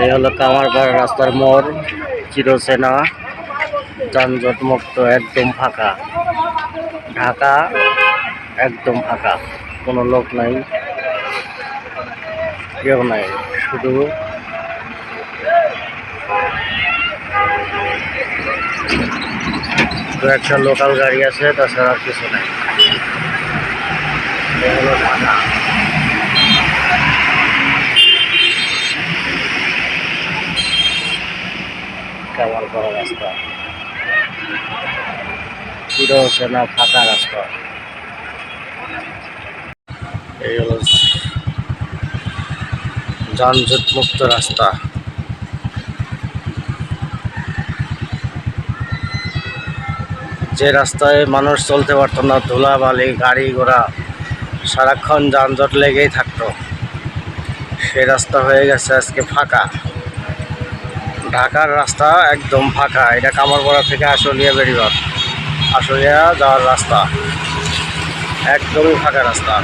এই হলো কামারপাড়া রাস্তার মোড়, চিরসেনা, যানজট মুক্ত, একদম ফাঁকা। ঢাকা একদম ফাঁকা, কোনো লোক নাই, কেউ নাই, শুধু দু একটা লোকাল গাড়ি আছে, তাছাড়া কিছু নাই। কামার করা রাস্তা। পুরো হচ্ছে না ফাঁকা রাস্তা। এই হলো যানজট মুক্ত রাস্তা। যে রাস্তায় মানুষ চলতে পারতো না ধুলাবালি গাড়ি ঘোড়া, সারাক্ষণ যানজট লেগেই থাকতো। সে রাস্তা হয়ে গেছে আজকে ফাঁকা। ঢাকার রাস্তা একদম ফাঁকা। এটা কামারপাড়া থেকে আশুলিয়া বেরিবাদ আশুলিয়া যাওয়ার রাস্তা। একদমই ফাঁকা রাস্তা।